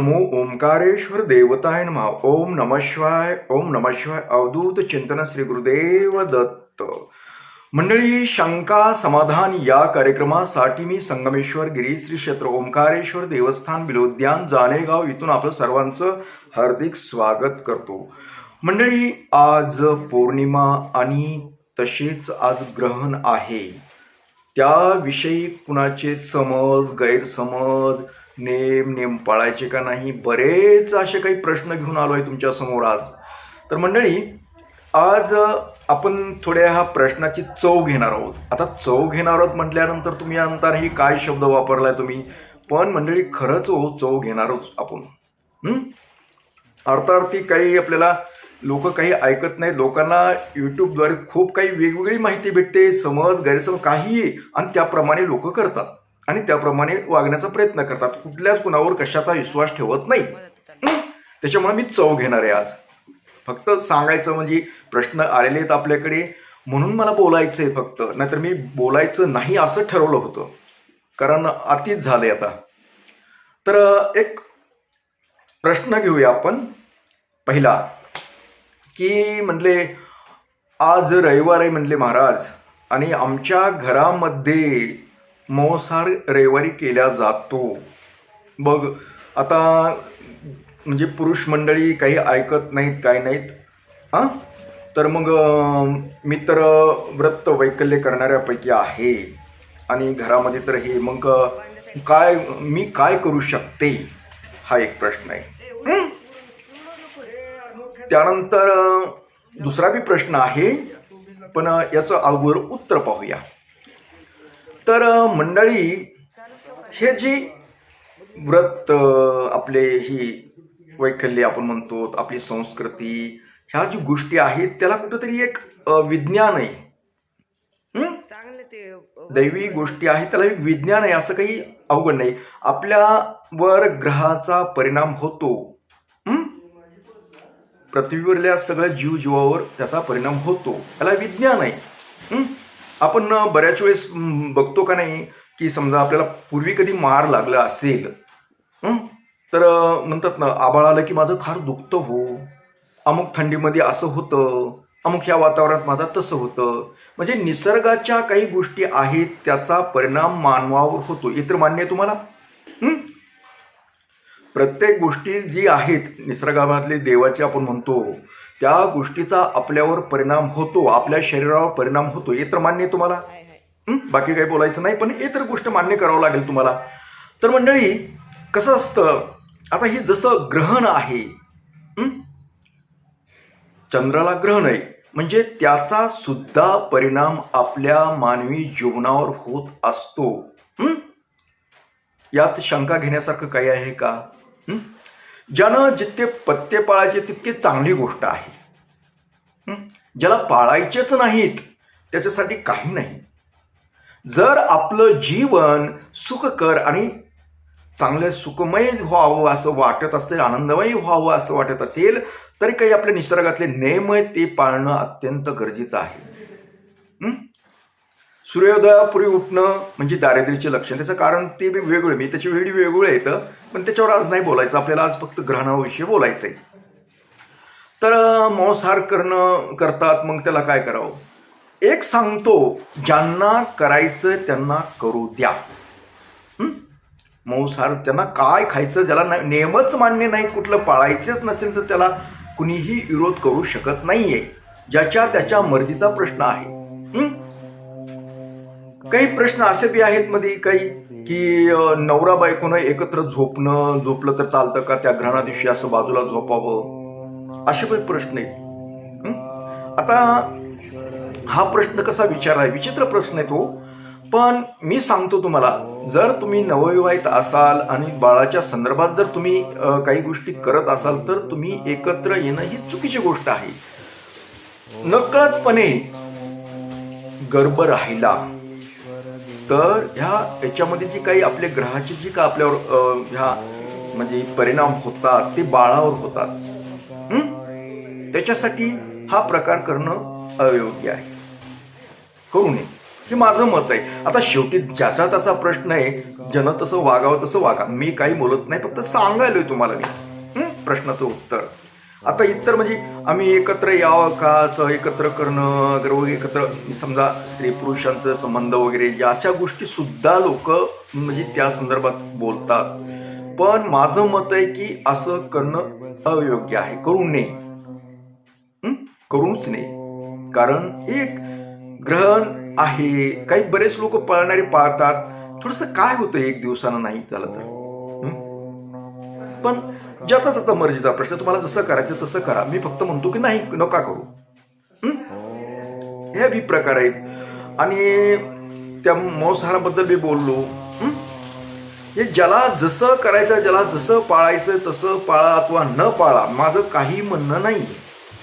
नमो ओंकारेश्वर देवताय नमः. ओम नम शिवाय ओम नम शिवाय. अवधूत चिंतन श्री गुरुदेव दत्त. मंडळी शंका समाधान या कार्यक्रमासाठी मी संगमेश्वर गिरी श्री क्षेत्र ओंकारेश्वर देवस्थान बिलोद्यान जानेगाव इथून आपलं सर्वांचं हार्दिक स्वागत करतो. मंडळी आज पौर्णिमा आणि तसेच आज ग्रहण आहे. त्याविषयी कुणाचे समज गैरसमज नेम नेम पाळायचे का नाही? बरेच असे काही प्रश्न घेऊन आलो आहे तुमच्यासमोर आज. तर मंडळी आज आपण थोड्या ह्या प्रश्नाची चव घेणार आहोत. आता चव घेणार आहोत म्हटल्यानंतर तुम्ही अंतरही ही काय शब्द वापरलाय तुम्ही? पण मंडळी खरंच हो चव घेणारच आपण. अर्थार्थी काही आपल्याला लोक काही ऐकत नाहीत. लोकांना यूट्यूबद्वारे खूप काही वेगवेगळी माहिती भेटते. समज गैरसमज काही आणि त्याप्रमाणे लोक करतात. आणि त्याप्रमाणे वागण्याचा प्रयत्न करतात. कुठल्याच कुणावर कशाचा विश्वास ठेवत नाही. त्याच्यामुळे मी चव घेणार आहे आज. फक्त सांगायचं म्हणजे प्रश्न आलेले आहेत आपल्याकडे. म्हणून मला बोलायचं आहे फक्त. नाहीतर मी बोलायचं नाही असं ठरवलं होतं. कारण अतिच झालंय आता. तर एक प्रश्न घेऊया आपण. पहिला की म्हणले आज रविवार आहे म्हणले महाराज. आणि आमच्या घरामध्ये मौसार रविवारी केला जातो. बघ आता म्हणजे पुरुष मंडळी काही ऐकत नाहीत काय नाहीत हां? तर मग मी तर व्रत वैकल्य करणाऱ्यापैकी आहे. आणि घरामध्ये तर हे मग काय मी काय करू शकते? हा एक प्रश्न आहे. त्यानंतर दुसरा बी प्रश्न आहे पण याचं अगोदर उत्तर पाहूया. तर मंडळी हे जी व्रत आपले ही वैकल्य आपण म्हणतो आपली संस्कृती ह्या जी गोष्टी आहेत त्याला कुठंतरी एक विज्ञान आहे. दैवी गोष्टी आहेत त्याला एक विज्ञान आहे असं काही अवघड नाही. आपल्यावर ग्रहाचा परिणाम होतो? पृथ्वीवरल्या सगळ्या जीवजीवावर त्याचा परिणाम होतो. त्याला विज्ञान आहे? आपण बऱ्याच वेळेस बघतो का नाही की समजा आपल्याला पूर्वी कधी मार लागला असेल तर म्हणतात ना आबाळ आलं की माझं फार दुखतं हो. अमुक थंडीमध्ये असं होतं अमुक या वातावरणात माझा तसं होतं. म्हणजे निसर्गाच्या काही गोष्टी आहेत त्याचा परिणाम मानवावर होतो. इतर मान्य आहे तुम्हाला. प्रत्येक गोष्टी जी आहेत निसर्गामधले देवाचे आपण म्हणतो त्या गोष्टीचा आपल्यावर परिणाम होतो आपल्या शरीरावर परिणाम होतो हे तर मान्य आहे तुम्हाला? बाकी काही बोलायचं नाही पण हे तर गोष्ट मान्य करावं लागेल तुम्हाला तर मंडळी कसं असतं आता हे जसं ग्रहण आहे? चंद्राला ग्रहण आहे म्हणजे त्याचा सुद्धा परिणाम आपल्या मानवी जीवनावर होत असतो? यात शंका घेण्यासारखं काही आहे का? ज्यानं जितके पत्ते पाळायचे तितकी चांगली गोष्ट आहे. ज्याला पाळायचेच नाहीत त्याच्यासाठी काही नाही. जर आपलं जीवन सुखकर आणि चांगलं सुखमय व्हावं असं वाटत असेल आनंदमयी व्हावं असं वाटत असेल तरी काही आपल्या निसर्गातले नियम ते पाळणं अत्यंत गरजेचं आहे. सूर्योदयापूर्वी उठणं म्हणजे दारिद्र्याचे लक्षण. त्याचं कारण ते वेगळं मी त्याची वेळी वेगवेगळे येतं पण त्याच्यावर आज नाही बोलायचं. आपल्याला आज फक्त ग्रहणाविषयी बोलायचं आहे तर अं, मांसाहार करणं करतात मग त्याला काय करावं? एक सांगतो ज्यांना करायचं त्यांना करू द्या. हं? त्यांना काय खायचं ज्याला नाही- नेमच मान्य नाही कुठलं पाळायचंच नसेल तर त्याला कुणीही विरोध करू शकत नाहीये. ज्याच्या त्याच्या मर्जीचा प्रश्न आहे. काही प्रश्न असे बी आहेत मध्ये काही की नवरा बायकोनं एकत्र झोपणं झोपलं तर चालतं का? त्या ग्रहणा दिवशी असं बाजूला झोपावं? असे पण प्रश्न आहेत. आता हा प्रश्न कसा विचारलाय विचित्र प्रश्न आहे तो. पण मी सांगतो तुम्हाला जर तुम्ही नवविवाहित असाल आणि बाळाच्या संदर्भात जर तुम्ही काही गोष्टी करत असाल तर तुम्ही एकत्र येणं ही चुकीची गोष्ट आहे. नकळतपणे गर्भ राहिला. तर ह्या याच्यामध्ये जी काही आपल्या ग्रहाची जी का आपल्यावर ह्या म्हणजे परिणाम होतात ते बाळावर होतात. त्याच्यासाठी हा प्रकार करणं अयोग्य आहे. करू नये. हे माझं मत आहे. आता शेवटी ज्याचा त्याचा प्रश्न आहे जन तसं वागावं तसं वागा. मी काही बोलत नाही फक्त सांगायलोय तुम्हाला मी. प्रश्नाचं उत्तर. आता इतर म्हणजे आम्ही एकत्र यावं का? असं एकत्र करणं गर्व एकत्र समजा स्त्री पुरुषांचं संबंध वगैरे या अशा गोष्टी सुद्धा लोक म्हणजे त्या संदर्भात बोलतात. पण माझं मत आहे की असं करणं अयोग्य आहे. करू नये. करूच नये. कारण एक ग्रहण आहे. काही बरेच लोक पळणारे पाळतात. थोडस काय होतं एक दिवसानं नाही झालं तर? पण ज्याचा त्याचा मर्जीचा प्रश्न तुम्हाला जसं करायचं तसं करा. मी फक्त म्हणतो की नाही नका करू. हे? बी प्रकार आहेत. आणि त्या मांसाहाराबद्दल मी बोललो. हे? ज्याला जसं करायचं ज्याला जसं पाळायचं तसं पाळा अथवा न पाळा माझं काही म्हणणं नाही.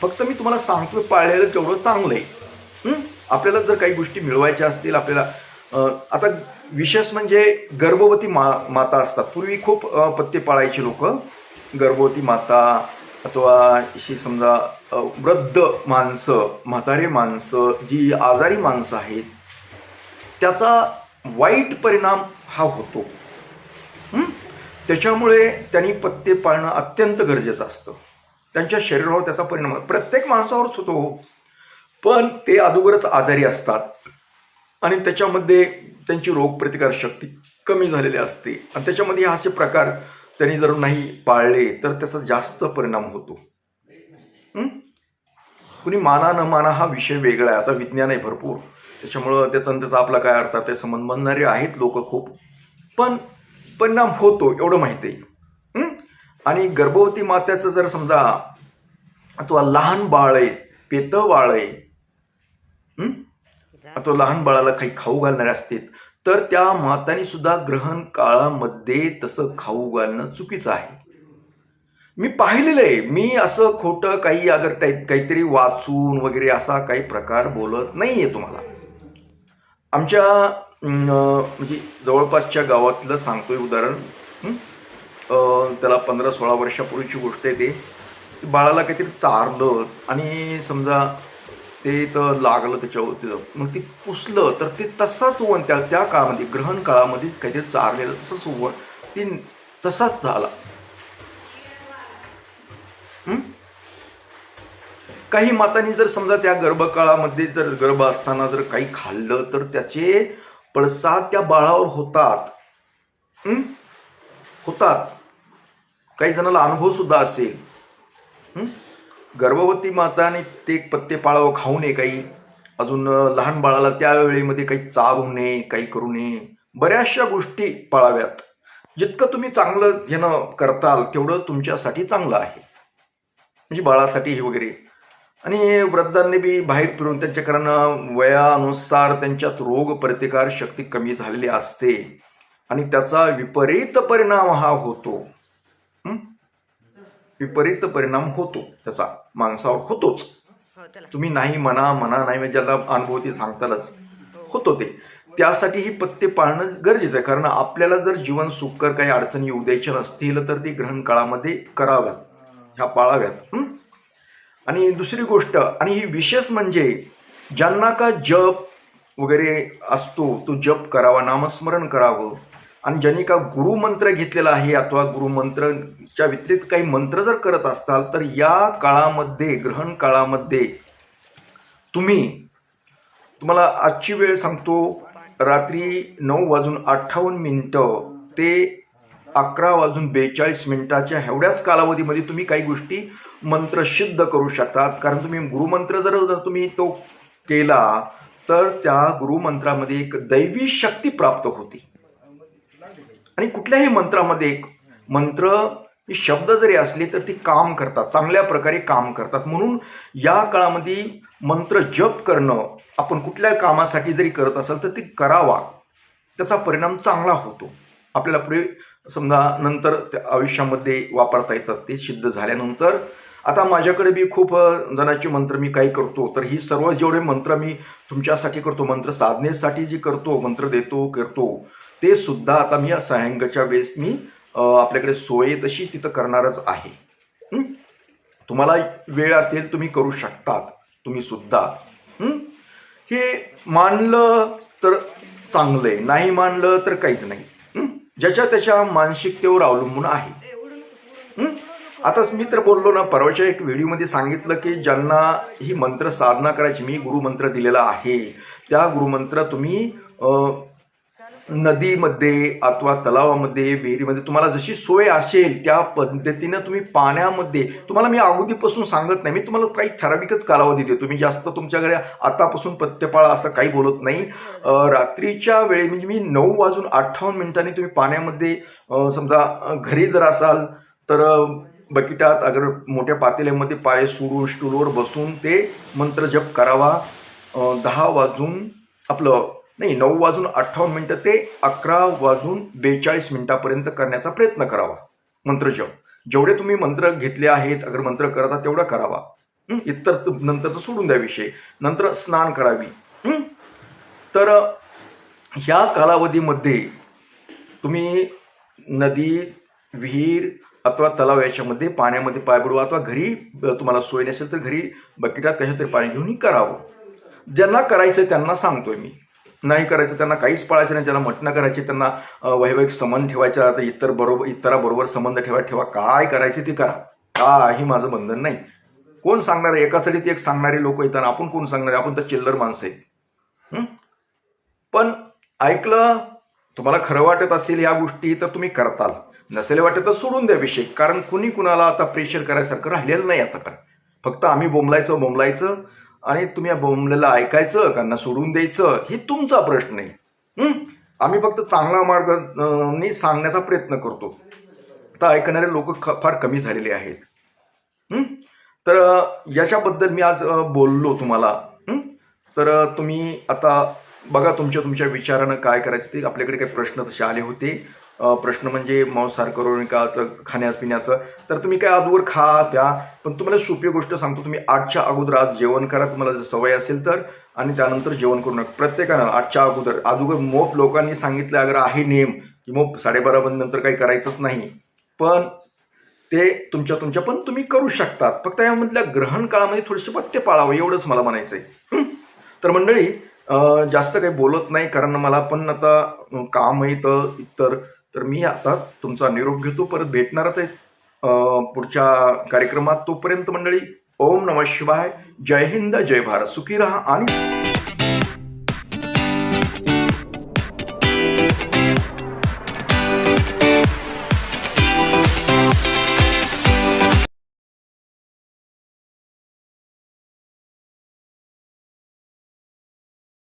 फक्त मी तुम्हाला सांगतो पाळलेलं तेवढं चांगलं आहे. आपल्याला जर काही गोष्टी मिळवायच्या असतील आपल्याला आता विशेष म्हणजे गर्भवती मा माता असतात. पूर्वी खूप पत्ते पाळायची लोक. गर्भवती माता अथवा अशी समजा वृद्ध माणसं म्हातारे माणसं जी आजारी माणसं आहेत त्याचा वाईट परिणाम हा होतो. त्याच्यामुळे त्यांनी पत्ते पाळणं अत्यंत गरजेचं असतं. त्यांच्या शरीरावर त्याचा परिणाम प्रत्येक माणसावरच होतो हो. पण ते अगोदरच आजारी असतात. आणि त्याच्यामध्ये त्यांची रोगप्रतिकार शक्ती कमी झालेली असते. आणि त्याच्यामध्ये हे असे प्रकार त्यांनी जर नाही पाळले तर त्याचा जास्त परिणाम होतो. कुणी माना न माना हा विषय वेगळा आहे. आता विज्ञान आहे भरपूर. त्याच्यामुळं त्याचा त्याचा आपला काय अर्थ आहे, ते संबंध म्हणणारे आहेत लोक खूप. पण परिणाम होतो एवढं माहिती आहे. आणि गर्भवती मात्याचं जर समजा अथवा लहान बाळ आहे पेतं बाळ आहे तो अथवा लहान बाळाला काही खाऊ घालणारे असतील तर त्या मातानी सुद्धा ग्रहण काळामध्ये तसं खाऊ घालणं चुकीचं आहे. मी पाहिलेलं आहे. मी असं खोटं काही अगर काही- काहीतरी वाचून वगैरे असा काही प्रकार बोलत नाही आहे तुम्हाला. आमच्या म्हणजे जवळपासच्या गावातलं सांगतोय उदाहरण. त्याला पंधरा सोळा वर्षापूर्वीची गोष्ट आहे ते ते. बाळाला काहीतरी चारलं आणि समजा ते तर लागलं त्याच्यावर तिथं. मग ते पुसलं तर ते तसाच वन त्या त्या काळामध्ये ग्रहण काळामध्ये काहीतरी चारलेलं तसंच वन ते तसाच झाला. काही मातांनी जर समजा त्या गर्भकाळामध्ये जर गर्भ असताना जर काही खाल्लं तर त्याचे पडसाद त्या बाळावर होतात. होतात. काही जणांना अनुभव सुद्धा असेल. गर्भवती माताने ते पत्ते पाळावं खाऊ नये काही. अजून लहान बाळाला त्या वेळेमध्ये काही होऊ नये काही करू नये. बऱ्याचशा गोष्टी पाळाव्यात. जितकं तुम्ही चांगलं घेणं करताल तेवढं तुमच्यासाठी चांगलं आहे. म्हणजे बाळासाठी हे वगैरे. आणि वृद्धांनी बी बाहेर फिरून त्यांच्या कारण वयानुसार त्यांच्यात रोग प्रतिकार शक्ती कमी झालेली असते. आणि त्याचा विपरीत परिणाम हा होतो. विपरीत परिणाम होतो. त्याचा माणसावर होतोच. हो तुम्ही नाही म्हणा म्हणा नाही म्हणजे ज्याला अनुभव ते सांगतालच. होतो ते. त्यासाठी ही पत्ते पाळणं गरजेचं आहे. कारण आपल्याला जर जीवन सुखकर काही अडचणी येऊ द्यायच्या नसतील तर ती ग्रहण काळामध्ये कराव्यात. ह्या पाळाव्यात? आणि दुसरी गोष्ट आणि ही विशेष म्हणजे ज्यांना का जप वगैरे असतो तो जप करावा नामस्मरण करावं. आणि ज्यांनी का गुरुमंत्र घेतलेला आहे अथवा गुरुमंत्रच्या व्यतिरिक्त काही मंत्र जर करत असताल तर या काळामध्ये ग्रहण काळामध्ये तुम्ही तुम्हाला आजची वेळ सांगतो रात्री नऊ वाजून अठ्ठावन्न मिनटं ते अकरा वाजून बेचाळीस मिनिटाच्या एवढ्याच कालावधीमध्ये तुम्ही काही गोष्टी मंत्र सिद्ध करू शकतात. कारण तुम्ही गुरुमंत्र जर तुम्ही तो केला तर त्या गुरुमंत्रामध्ये एक दैवी शक्ती प्राप्त होती. आणि कुठल्याही मंत्रामध्ये एक मंत्र शब्द जरी असले तर ती काम करतात चांगल्या प्रकारे काम करतात. म्हणून या काळामध्ये मंत्र जप करणं आपण कुठल्या कामासाठी जरी करत असाल तर ते करावा. त्याचा परिणाम चांगला होतो. आपल्याला पुढे समजा नंतर त्या आयुष्यामध्ये वापरता येतात ते सिद्ध झाल्यानंतर आता माझ्याकडे बी खूप जणांचे मंत्र मी काही करतो तर ही सर्व जेवढे मंत्र मी तुमच्यासाठी करतो मंत्र साधनेसाठी जे करतो मंत्र देतो करतो ते सुद्धा आता मी या सायंकाळच्या वेळेस मी आपल्याकडे सोय तशी तिथं करणारच आहे? तुम्हाला वेळ असेल तुम्ही करू शकतात तुम्ही सुद्धा हं? मानलं तर चांगलं आहे नाही मानलं तर काहीच नाही? ज्याच्या त्याच्या मानसिकतेवर अवलंबून आहे? आताच मी तर बोललो ना परवाच्या एक व्हिडिओमध्ये सांगितलं की ज्यांना ही मंत्र साधना करायची मी गुरुमंत्र दिलेला आहे. त्या गुरुमंत्र तुम्ही नदीमध्ये अथवा तलावामध्ये विहिरीमध्ये तुम्हाला जशी सोय असेल त्या पद्धतीनं तुम्ही पाण्यामध्ये तुम्हाला मी अगोदीपासून सांगत नाही मी तुम्हाला काही ठराविकच कालावधी देतो. तुम्ही जास्त तुमच्याकडे आतापासून पत्तेपाळा असं काही बोलत नाही. रात्रीच्या वेळी म्हणजे मी नऊ वाजून अठ्ठावन्न मिनिटांनी तुम्ही पाण्यामध्ये समजा घरी जर असाल तर बकिटात अगर मोठ्या पातेल्यामध्ये पाय सुरू स्टूलवर बसून ते मंत्र जप करावा. दहा वाजून आपलं नाही नऊ वाजून अठ्ठावन्न मिनटं ते अकरा वाजून बेचाळीस मिनिटापर्यंत करण्याचा प्रयत्न करावा. मंत्र जप. जेवढे तुम्ही मंत्र घेतले आहेत अगर मंत्र करता तेवढा करावा. इतर नंतरचं सोडून द्या विषय. नंतर स्नान करावी. तर ह्या कालावधीमध्ये तुम्ही नदी विहीर अथवा तलाव याच्यामध्ये पाण्यामध्ये पाय बुडवा अथवा घरी तुम्हाला सोय नसेल तर घरी बकेटात कशा तरी पाणी घेऊन करावं. ज्यांना करायचं त्यांना सांगतोय मी. नाही करायचं त्यांना काहीच पाळायचं नाही. ज्यांना म्हटणं करायचे त्यांना वैवाहिक संबंध ठेवायचा तर इतर बरोबर इतराबरोबर संबंध ठेवा ठेवा. काय करायचे ते करा. काही माझं बंधन नाही. कोण सांगणार आहे? एकासाठी ते एक सांगणारे लोक येतात. आपण कोण सांगणार आपण तर चिल्लर माणसं आहेत. पण ऐकलं तुम्हाला खरं वाटत असेल या गोष्टी तर तुम्ही करताल. नसेल वाटत तर सोडून द्या विषय कारण कुणी कुणाला आता प्रेशर करायसारखं राहिलेलं नाही आता काय फक्त आम्ही बोंबलायचं बोंबलायचं आणि तुम्ही या बोंबलेला ऐकायचं त्यांना सोडून द्यायचं हे तुमचा प्रश्न आहे. आम्ही फक्त चांगला मार्ग सांगण्याचा प्रयत्न करतो. आता ऐकणारे लोक फार कमी झालेले आहेत. तर याच्याबद्दल मी आज बोललो तुम्हाला. तर तुम्ही आता बघा तुमच्या तुमच्या विचारानं काय करायचं ते. आपल्याकडे काही प्रश्न तसे आले होते. प्रश्न म्हणजे मांसाहार करून का असं खाण्यापिण्याचं? तर तुम्ही काय अगोदर खा प्या. पण तुम्हाला सोपी गोष्ट सांगतो तुम्ही आठच्या अगोदर आज जेवण करा तुम्हाला जर सवय असेल तर. आणि त्यानंतर जेवण करू नका. प्रत्येकानं आठच्या अगोदर अगोदर मोप लोकांनी सांगितलं अगर आहे नेम की मोप साडेबारा नंतर काही करायचंच नाही. पण ते तुमच्या तुमच्या पण तुम्ही करू शकतात. फक्त यामधल्या ग्रहण काळामध्ये थोडेसे पत्ते पाळावं एवढंच मला म्हणायचं आहे तर मंडळी जास्त काही बोलत नाही कारण मला पण आता काम आहे तर इतर तर मी आता तुमचा निरोप घेतो. परत भेटणारच आहे. पुढच्या कार्यक्रमात तोपर्यंत मंडळी ओम नम शिवाय. जय हिंद जय भारत. सुखी रहा आणि